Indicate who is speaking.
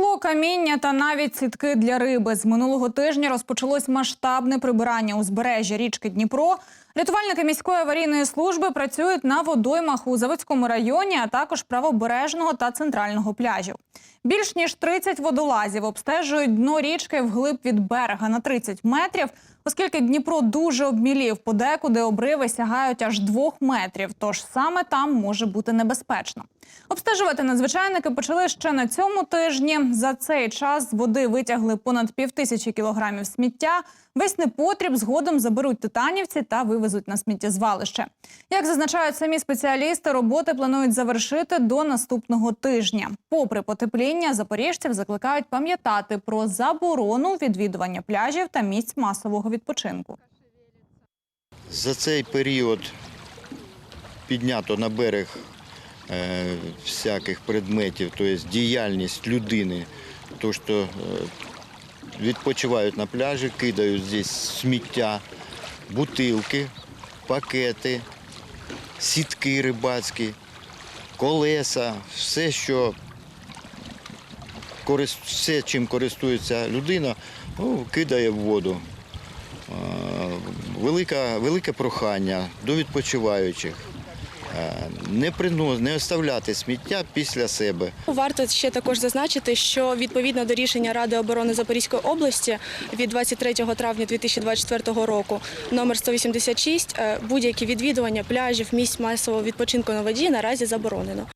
Speaker 1: Скло, каміння та навіть сітки для риби. З минулого тижня розпочалось масштабне прибирання узбережжя річки Дніпро. Рятувальники міської аварійної служби працюють на водоймах у Заводському районі, а також правобережного та центрального пляжів. Більш ніж 30 водолазів обстежують дно річки вглиб від берега на 30 метрів, оскільки Дніпро дуже обмілів, подекуди обриви сягають аж двох метрів. Тож саме там може бути небезпечно. Обстежувати надзвичайники почали ще на цьому тижні. За цей час з води витягли понад півтисячі кілограмів сміття. Весь непотріб згодом заберуть титанівці та вивезуть на сміттєзвалище. Як зазначають самі спеціалісти, роботи планують завершити до наступного тижня. Попри потепління, запоріжців закликають пам'ятати про заборону відвідування пляжів та місць масового відпочинку.
Speaker 2: За цей період піднято на берег е, всяких предметів, тобто діяльність людини, то що е, відпочивають на пляжі, кидають здесь сміття, бутилки, пакети, сітки рибацькі, колеса, все, що все, чим користується людина, ну, кидає в воду. Е, Велика, велике прохання до відпочиваючих. Е, Не принос, не оставляти сміття після себе.
Speaker 3: Варто ще також зазначити, що відповідно до рішення Ради оборони Запорізької області від 23 травня 2024 року номер 186 е, будь-які відвідування пляжів, місць масового відпочинку на воді наразі заборонено.